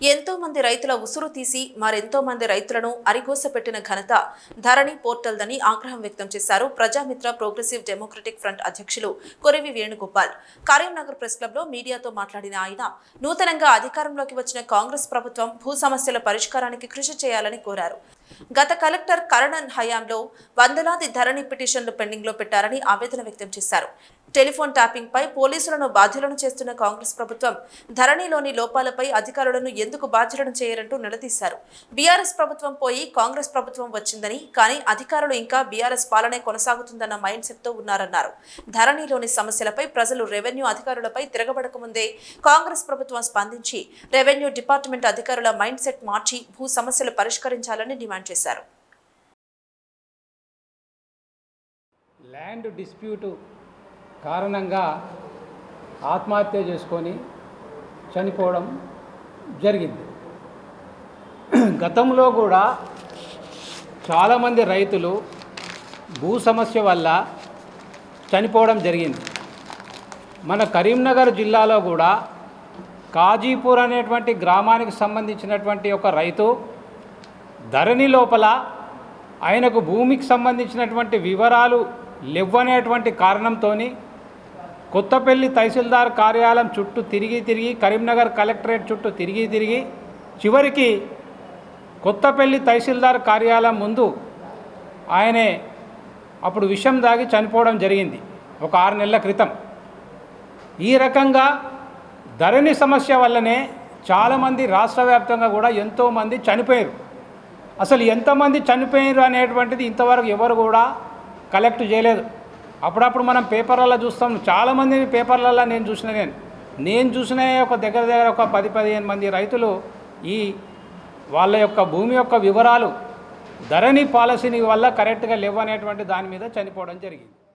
ఎంతో మంది రైతుల ఉసురు తీసి మరెంతో మంది రైతులను అరిగోసపెట్టిన ఘనత ధరణి పోర్టల్దని ఆగ్రహం వ్యక్తం చేశారు ప్రజామిత్ర ప్రోగ్రెసివ్ డెమోక్రటిక్ ఫ్రంట్ అధ్యక్షులు కొరివి వేణుగోపాల్. కరీంనగర్ ప్రెస్ క్లబ్లో మీడియాతో మాట్లాడిన ఆయన నూతనంగా అధికారంలోకి వచ్చిన కాంగ్రెస్ ప్రభుత్వం భూ సమస్యల పరిష్కారానికి కృషి చేయాలని కోరారు. గత కలెక్టర్ కరణన్ హయాంలో వందలాది ధరణి పిటిషన్లు పెండింగ్లో పెట్టారని ఆవేదన వ్యక్తం చేశారు. టెలిఫోన్ ట్యాపింగ్ పై పోలీసులను బాధ్యులను చేస్తున్న కాంగ్రెస్ ప్రభుత్వం ధరణిలోని లోపాలపై అధికారులను ఎందుకు బాధ్యులను చేయరంటూ నిలదీశారు. బీఆర్ఎస్ ప్రభుత్వం పోయి కాంగ్రెస్ ప్రభుత్వం వచ్చిందని కానీ అధికారులు ఇంకా బీఆర్ఎస్ పాలనే కొనసాగుతుందన్న మైండ్ సెట్తో ఉన్నారన్నారు. ధరణిలోని సమస్యలపై ప్రజలు రెవెన్యూ అధికారులపై తిరగబడకముందే కాంగ్రెస్ ప్రభుత్వం స్పందించి రెవెన్యూ డిపార్ట్మెంట్ అధికారుల మైండ్ సెట్ మార్చి భూ సమస్యలు పరిష్కరించాలని డిమాండ్ చేశారు. ల్యాండ్ డిస్ప్యూటు కారణంగా ఆత్మహత్య చేసుకొని చనిపోవడం జరిగింది. గతంలో కూడా చాలామంది రైతులు భూ సమస్య వల్ల చనిపోవడం జరిగింది. మన కరీంనగర్ జిల్లాలో కూడా కాజీపూర్ అనేటువంటి గ్రామానికి సంబంధించినటువంటి ఒక రైతు ధరణి లోపల ఆయనకు భూమికి సంబంధించినటువంటి వివరాలు లేవనేటువంటి కారణంతో కొత్తపల్లి తహసీల్దార్ కార్యాలయం చుట్టూ తిరిగి తిరిగి కరీంనగర్ కలెక్టరేట్ చుట్టూ తిరిగి తిరిగి చివరికి కొత్తపల్లి తహసీల్దార్ కార్యాలయం ముందు ఆయనే అప్పుడు విషం దాగి చనిపోవడం జరిగింది ఒక ఆరు నెలల క్రితం. ఈ రకంగా ధరణి సమస్య వల్లనే చాలామంది రాష్ట్ర వ్యాప్తంగా కూడా ఎంతోమంది చనిపోయారు. అసలు ఎంతమంది చనిపోయారు అనేటువంటిది ఇంతవరకు ఎవరు కూడా కలెక్ట్ చేయలేదు. అప్పుడప్పుడు మనం పేపర్లలో చూస్తాం. చాలామంది పేపర్లలో నేను చూసిన నేను. నేను చూసిన ఒక దగ్గర దగ్గర ఒక పది పదిహేను మంది రైతులు ఈ వాళ్ళ యొక్క భూమి యొక్క వివరాలు ధరణి పాలసీని వల్ల కరెక్ట్గా లేవనేటువంటి దాని మీద చనిపోవడం జరిగింది.